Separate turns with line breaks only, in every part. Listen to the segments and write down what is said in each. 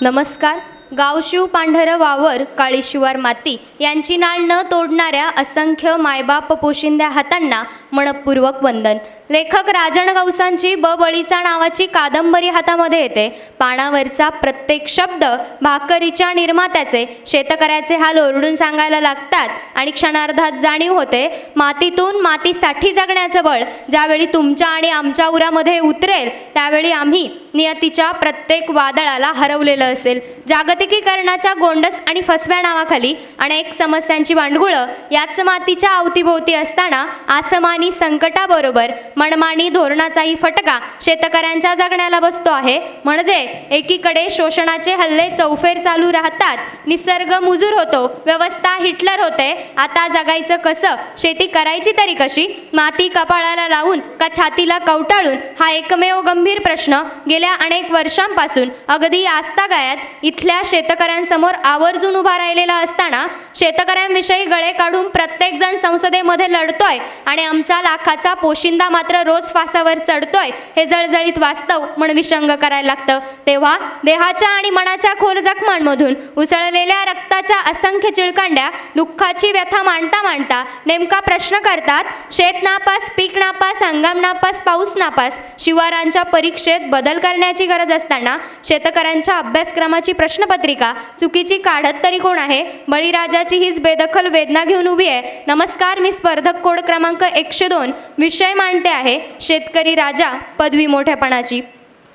नमस्कार. गावशिव पांढरं वावर काळीशिवार माती यांची नाळ न तोडणाऱ्या असंख्य मायबाप पोशिंद्या हातांना मनपूर्वक वंदन. लेखक राजन गौसांची बबळीचा नावाची कादंबरी हातामध्ये येते. पानावरचा प्रत्येक शब्द भाकरीच्या निर्मात्याचे शेतकऱ्याचे हाल ओरडून सांगायला लागतात आणि क्षणार्धात जाणीव होते मातीतून मातीसाठी जगण्याचं बळ. ज्यावेळी तुमच्या आणि आमच्या उरामध्ये उतरेल त्यावेळी आम्ही नियतीच्या प्रत्येक वादळाला हरवलेलं असेल. जागतिकीकरणाच्या गोंडस आणि फसव्या नावाखाली अनेक समस्यांची भांडगुळं याच मातीच्या अवतीभोवती असताना आसमानी संकटाबरोबर मनमानी धोरणाचाही फटका शेतकऱ्यांच्या जगण्याला बसतो आहे. म्हणजे एकीकडे शोषणाचे हल्ले चौफेर चालू राहतात निसर्ग मुजूर होतो व्यवस्था हिटलर होते. आता जगायचं कसं? शेती करायची तरी कशी? माती कपाळाला लावून का छातीला कवटाळून? हा एकमेव गंभीर प्रश्न. गेल्या अनेक वर्षांपासून अगदी आस्तागायात इथल्या शेतकऱ्यांसमोर आवर्जून उभा राहिलेला असताना शेतकऱ्यांविषयी गळे काढून प्रत्येकजण संसदेमध्ये लढतोय आणि आमचा लाखाचा पोशिंदा मात्र रोज फासावर चढतोय. हे जळजळीत वास्तव मन विषंग करायला लागतं. तेव्हा देहाच्या आणि मनाच्या खोल जखमांमधून उसळलेल्या रक्ताच्या असंख्य चिळकांड्या दुःखाची व्यथा मांडता मांडता नेमका प्रश्न करतात शेत नापास पीक नापास हंगाम नापास पाऊस नापास शिवारांच्या परीक्षेत बदल करण्याची गरज असताना शेतकऱ्यांच्या अभ्यासक्रमाची प्रश्नपत्रिका चुकीची काढत तरी कोण आहे? बळीराजाची हीच बेदखल वेदना घेऊन उभी आहे. नमस्कार मी स्पर्धक कोड क्रमांक एक एकशे दोन विषय मांडते आहे शेतकरी राजा पदवी मोठ्यापणाची.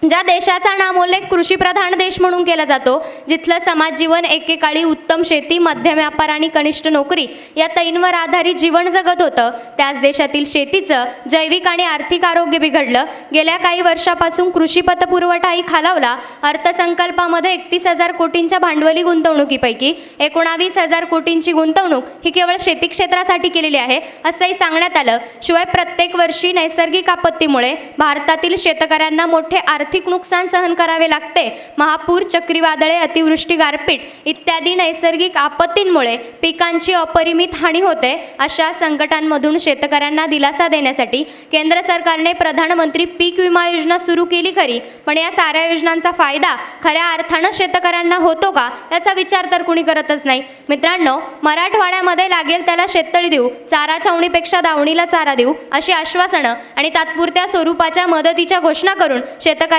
ज्या देशाचा नामोल्लेख कृषीप्रधान देश म्हणून केला जातो जिथलं समाज जीवन एकेकाळी उत्तम शेती मध्यम व्यापार आणि कनिष्ठ नोकरी या तईंवर आधारित जीवन जगत होतं. त्याच देशातील शेतीचं जैविक आणि आर्थिक आरोग्य बिघडलं. गेल्या काही वर्षापासून कृषी पतपुरवठाही खालावला. अर्थसंकल्पामध्ये एकतीस हजार कोटींच्या भांडवली गुंतवणुकीपैकी एकोणावीस हजार कोटींची गुंतवणूक ही केवळ शेती क्षेत्रासाठी केलेली आहे असंही सांगण्यात आलं. शिवाय प्रत्येक वर्षी नैसर्गिक आपत्तीमुळे भारतातील शेतकऱ्यांना मोठे आर्थिक आर्थिक नुकसान सहन करावे लागते. महापूर चक्रीवादळे अतिवृष्टी गारपीट इत्यादी नैसर्गिक आपत्तींमुळे पिकांची अपरिमित हानी होते अशा संकटांमधून शेतकऱ्यांना दिलासा देण्यासाठी केंद्र सरकारने प्रधानमंत्री पीक विमा योजना सुरू केली खरी. पण या साऱ्या योजनांचा फायदा खऱ्या अर्थानं शेतकऱ्यांना होतो का याचा विचार तर कुणी करतच नाही. मित्रांनो मराठवाड्यामध्ये लागेल त्याला शेततळी देऊ चारा छावणीपेक्षा दावणीला चारा देऊ अशी आश्वासनं आणि तात्पुरत्या स्वरूपाच्या मदतीच्या घोषणा करून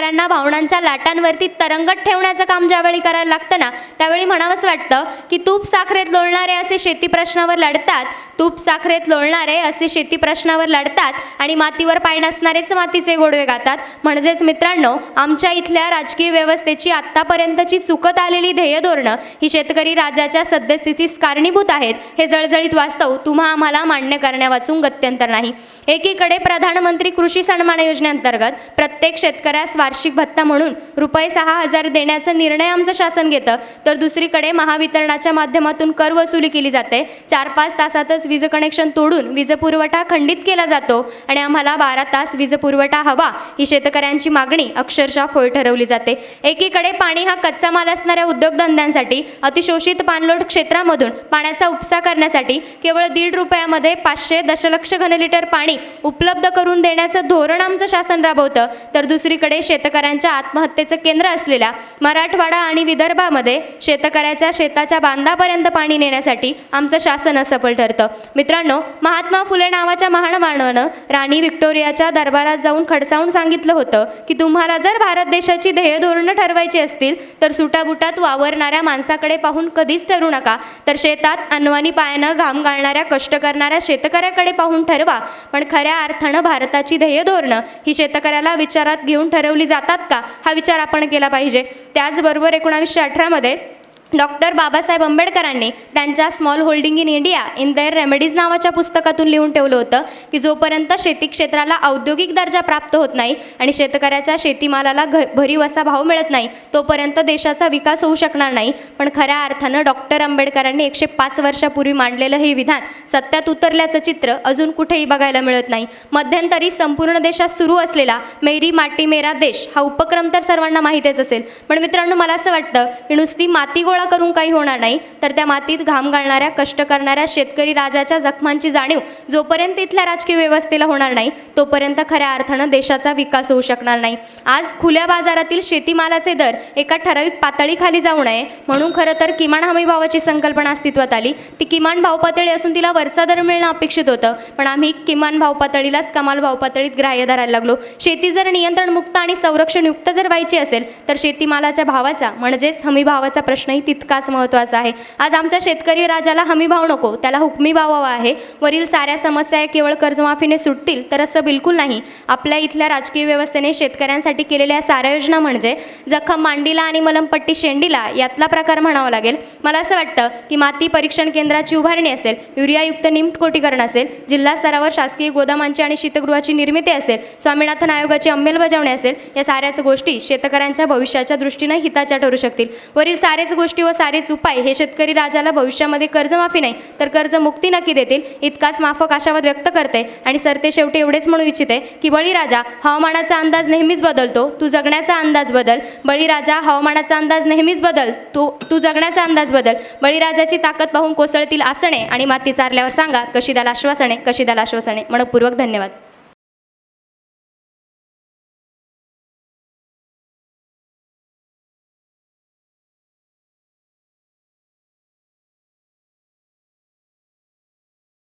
कलाकारांना भावनांच्या लाटांवरती तरंगत ठेवण्याचं काम ज्यावेळी करायला लागतं ना त्यावेळी म्हणावंसं वाटतं की तूप साखरेत लोळणारे असे शेती प्रश्नावर लढतात तूप साखरेत लोळणारे असे शेती प्रश्नावर लढतात आणि मातीवर पाय नसणारेच मातीचे गोडवे गातात. म्हणजेच मित्रांनो आमच्या इथल्या राजकीय व्यवस्थेची आत्तापर्यंतची चुकत आलेली ध्येय धोरणं ही शेतकरी राजाच्या सद्यस्थितीस कारणीभूत आहेत हे जळजळीत वास्तव तुम्हा आम्हाला मान्य करण्यावाचून गत्यंतर नाही. एकीकडे प्रधानमंत्री कृषी सन्मान योजनेअंतर्गत प्रत्येक शेतकऱ्यास वार्षिक भत्ता म्हणून रुपये सहा हजार देण्याचा निर्णय आमचं शासन घेतं तर दुसरीकडे महावितरणाच्या माध्यमातून कर वसुली केली जाते. चार पाच तासातच वीज कनेक्शन तोडून वीज पुरवठा खंडित केला जातो आणि आम्हाला बारा तास वीज पुरवठा हवा ही शेतकऱ्यांची मागणी अक्षरशः फोय ठरवली जाते. एकीकडे पाणी हा कच्चा माल असणाऱ्या उद्योगधंद्यांसाठी अतिशोषित पाणलोट क्षेत्रामधून पाण्याचा उपसा करण्यासाठी केवळ दीड रुपयामध्ये पाचशे दशलक्ष घनलिटर पाणी उपलब्ध करून देण्याचं धोरण आमचं शासन राबवतं. तर दुसरीकडे शेतकऱ्यांच्या आत्महत्येचं केंद्र असलेल्या मराठवाडा आणि विदर्भामध्ये शेतकऱ्याच्या शेताच्या बांधापर्यंत पाणी नेण्यासाठी आमचं शासन असफल ठरतं. मित्रांनो महात्मा फुले नावाच्या महानमानवानं राणी व्हिक्टोरियाच्या दरबारात जाऊन खडसावून सांगितलं होतं की तुम्हाला जर भारत देशाची ध्येय धोरणं ठरवायची असतील तर सुटाबुटात वावरणाऱ्या माणसाकडे पाहून कधीच ठरू नका. तर शेतात अनवानी पायानं घाम गाळणाऱ्या कष्ट करणाऱ्या शेतकऱ्याकडे पाहून ठरवा. पण खऱ्या अर्थानं भारताची ध्येय धोरणं ही शेतकऱ्याला विचारात घेऊन ठरवली जातात का? हा विचार आपण केला पाहिजे. त्याचबरोबर एकोणावीसशे अठरामध्ये डॉक्टर बाबासाहेब आंबेडकरांनी त्यांच्या small holding in India in their remedies नावाच्या पुस्तकातून लिहून ठेवलं होतं की जोपर्यंत शेती क्षेत्राला औद्योगिक दर्जा प्राप्त होत नाही आणि शेतकऱ्याच्या शेतीमालाला घ भरीव असा भाव मिळत नाही तोपर्यंत देशाचा विकास होऊ शकणार नाही. पण खऱ्या अर्थानं डॉक्टर आंबेडकरांनी एकशे पाच वर्षापूर्वी मांडलेलं हे विधान सत्यात उतरल्याचं चित्र अजून कुठेही बघायला मिळत नाही. मध्यंतरी संपूर्ण देशात सुरू असलेला मेरी माटी मेरा देश हा उपक्रम तर सर्वांना माहितीच असेल. पण मित्रांनो मला असं वाटतं की नुसती माती गोळा गोळा करून काही होणार नाही. तर त्या मातीत घाम घालणाऱ्या कष्ट करणाऱ्या शेतकरी राजाच्या जखमांची जाणीव जोपर्यंत इथल्या राजकीय व्यवस्थेला होणार नाही तोपर्यंत खऱ्या अर्थानं देशाचा विकास होऊ शकणार नाही. आज खुल्या बाजारातील शेतीमालाचे दर एका ठराविक पातळीखाली जाऊ नये म्हणून खरं तर किमान हमी भावाची संकल्पना अस्तित्वात आली. ती किमान भाव पातळी असून तिला वरचा दर मिळणं अपेक्षित होतं पण आम्ही किमान भाव पातळीलाच कमाल भाव पातळीत ग्राह्य धरायला लागलो. शेती जर नियंत्रणमुक्त आणि संरक्षणयुक्त जर व्हायची असेल तर शेतीमालाच्या भावाचा म्हणजेच हमी भावाचा प्रश्नही तितकाच महत्त्वाचा आहे. आज आमच्या शेतकरी राजाला हमी भाव नको. त्याला हुकमी भाव हवा आहे. वरील साऱ्या समस्या केवळ कर्जमाफीने सुटतील तर असं बिलकुल नाही. आपल्या इथल्या राजकीय व्यवस्थेने शेतकऱ्यांसाठी केलेल्या साऱ्या योजना म्हणजे जखम मांडीला आणि मलमपट्टी शेंडीला यातला प्रकार म्हणावा लागेल. मला असं वाटतं की माती परीक्षण केंद्राची उभारणी असेल युरियायुक्त निमकोटीकरण असेल जिल्हा स्तरावर शासकीय गोदामांची आणि शीतगृहाची निर्मिती असेल स्वामीनाथन आयोगाची अंमलबजावणी असेल या साऱ्याच गोष्टी शेतकऱ्यांच्या भविष्याच्या दृष्टीनं हिताच्या ठरू शकतील. वरील सारेच गोष्टी व सारेच उपाय. हे शेतकरी राजाला भविष्यामध्ये कर्जमाफी नाही तर कर्जमुक्ती नक्की देतील इतकाच माफक आशावाद व्यक्त करते. आणि सरते शेवटी एवढेच म्हणू इच्छिते की बळीराजा हवामानाचा अंदाज नेहमीच बदलतो. तू जगण्याचा अंदाज बदल. बळीराजा हवामानाचा अंदाज नेहमीच बदल. तू तू जगण्याचा अंदाज बदल. बळीराजाची ताकद पाहून कोसळतील आसने आणि माती चारल्यावर सांगा कशी द्याल आश्वासने कशी द्याल आश्वासने मनपूर्वक धन्यवाद.